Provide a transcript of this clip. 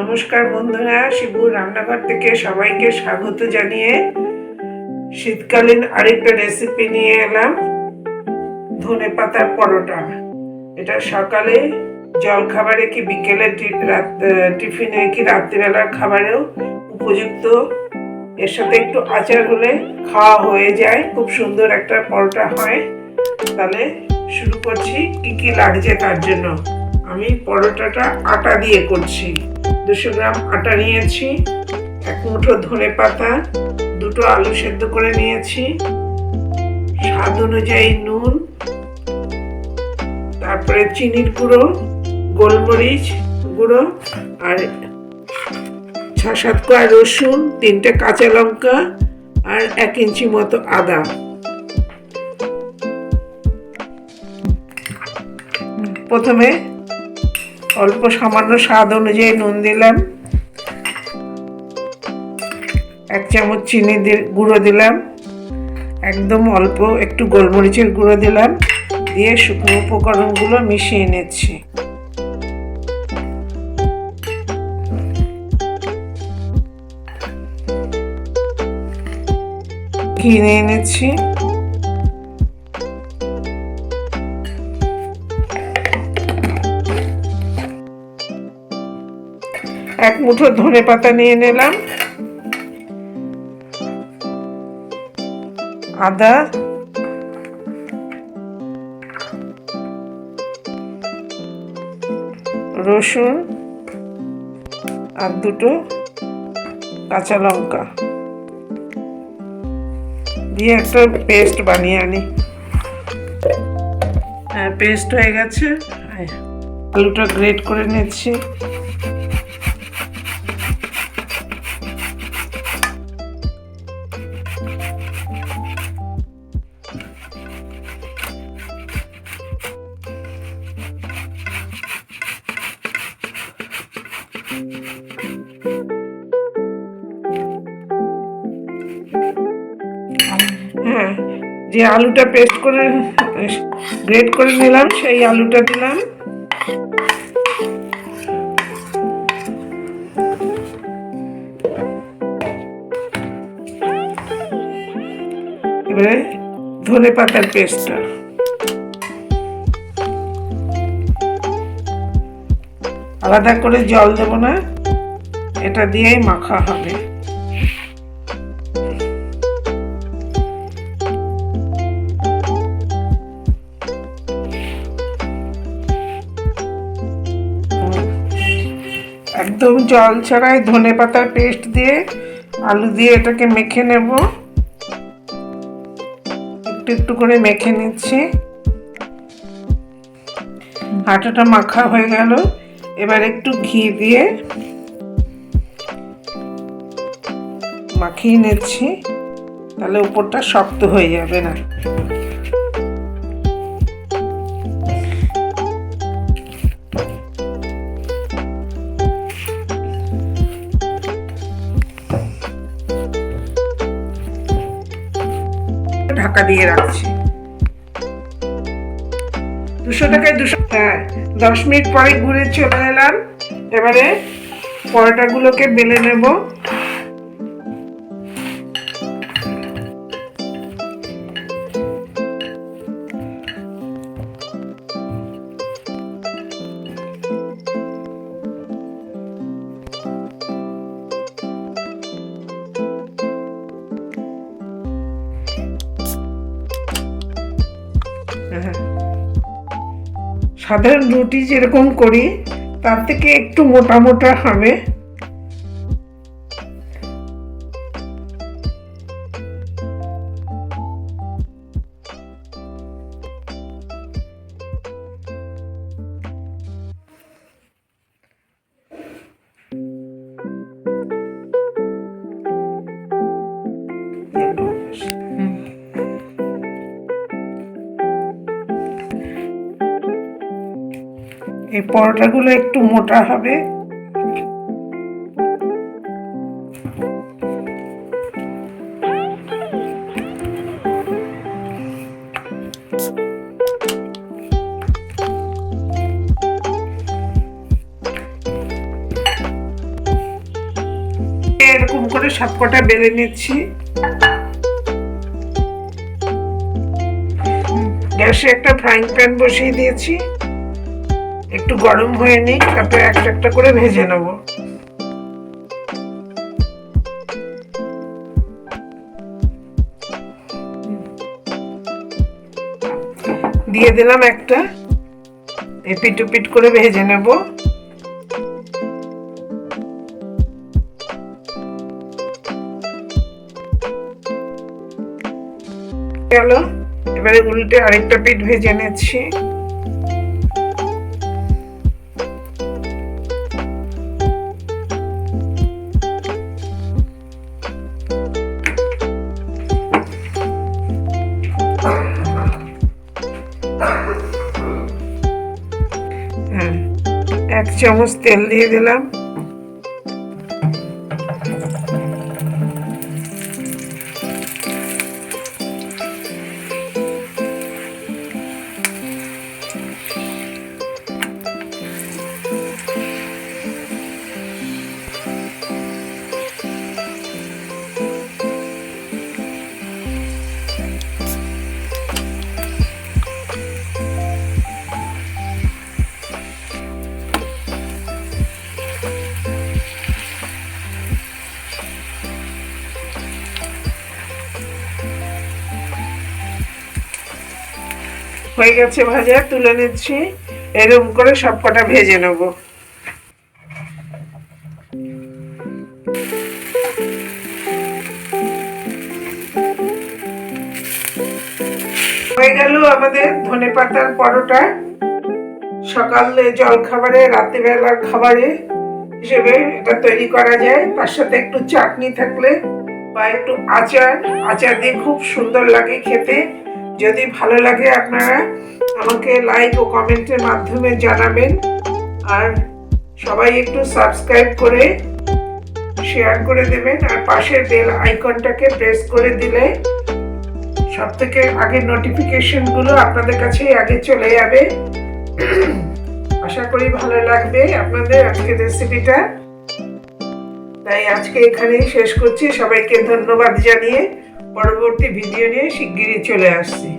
নমস্কার বন্ধুরা, শিবুর রান্নাঘর থেকে সবাইকে স্বাগত জানিয়ে শীতকালীন আরেকটা রেসিপি নিয়ে এলাম, ধনে পাতার পরোটা। এটা সকালে জল খাবারে কি বিকেলে টিফিনে কি রাত্রিবেলার খাবারেও উপযুক্ত? এর সাথে একটু আচার হলে খাওয়া হয়ে যায়, খুব সুন্দর একটা পরোটা হয়। তাহলে শুরু করছি, কি কি লাগছে তার জন্য? আমি পরোটাটা আটা দিয়ে করছি। দুশো গ্রাম আটা নিয়েছি, এক মুঠো ধনে পাতা, দুটো আলু সেদ্ধ করে নিয়েছি, স্বাদ অনুযায়ী নুন, তারপরে চিনির গুঁড়ো, গোলমরিচ গুঁড়ো আর ছ সাত কোয়া রসুন, তিনটে কাঁচা লঙ্কা আর এক ইঞ্চি মতো আদা। প্রথমে অল্প সামান্য স্বাদ অনুযায়ী নুন দিলাম। এক চামচ চিনি গুঁড়ো দিলাম। একদম অল্প একটু গোলমরিচের গুঁড়ো দিলাম। দিয়ে শুকনো উপকরণগুলো মিশিয়ে নিচ্ছি। ঘি নিয়ে নিচ্ছি। এক মুঠো ধনে পাতা নিয়ে নিলাম। আদা। রসুন। আর দুটো কাঁচা লঙ্কা। দিয়ে একটা পেস্ট বানিয়ে আনি। হ্যাঁ পেস্ট হয়ে গেছে। আলুটা গ্রেট করে নিচ্ছি। যে আলুটা পেস্ট করে গ্রেট করে নিলাম, সেই আলুটা দিলাম। এবারে ধনে পাতার পেস্টটা আলাদা করে জল দেবো না, এটা দিয়েই মাখা হবে। একদম জল ছাড়াই ধনে পাতার পেস্ট দিয়ে আলু দিয়ে এটাকে মেখে নেব। একটু একটু করে মেখে নিচ্ছি। আটাটা মাখা হয়ে গেল। এবার একটু ঘি দিয়ে মাখিয়ে নিচ্ছি। তাহলে উপরটা শক্ত হয়ে যাবে না। ঢাকা দিয়ে রাখছি। দুশো টাকায় দুশো হ্যাঁ দশ মিনিট পরে ঘুরে চলে এলাম। এবারে পরোটাগুলোকে বেলে নেব। সাধারণ রুটি যেরকম করি তার থেকে একটু মোটা মোটা হবে। এই পরোটাগুলো একটু মোটা হবে। এরকম করে সবকটা বেলে নিচ্ছি। গ্যাসে একটা ফ্রাইং প্যান বসিয়ে দিয়েছি। একটু গরম হয়ে নিক, তারপরে একটা একটা করে ভেজে নেব। দিয়ে দিলাম একটা এপিট উপিট করে ভেজে নেব। গেল, এবারে উল্টে আরেকটা পিঠ ভেজে নিচ্ছি। চামচ তেল দিয়ে দিলাম। হয়ে গেছে ভাজা, তুলে নিচ্ছি। এরকম করে সব কটা ভেজে নেব। হয়ে গেল আমাদের ধনে পাতার পরোটা। সকালে জল খাবারে রাত্রিবেলার খাবারে হিসেবে এটা তৈরি করা যায়। তার সাথে একটু চাটনি থাকলে বা একটু আচার। আচার দিয়ে খুব সুন্দর লাগে খেতে। যদি ভালো লাগে আপনারা আমাকে লাইক ও কমেন্টের মাধ্যমে জানাবেন। আর সবাই একটু সাবস্ক্রাইব করে শেয়ার করে দেবেন আর পাশের বেল আইকনটাকে প্রেস করে দিলে সব থেকে আগে নোটিফিকেশনগুলো আপনাদের কাছে আগে চলে যাবে। আশা করি ভালো লাগবে আপনাদের আজকের রেসিপিটা তাই আজকে এখানেই শেষ করছি। সবাইকে ধন্যবাদ জানিয়ে পরবর্তী ভিডিও নিয়ে শিগগিরই চলে আসছি।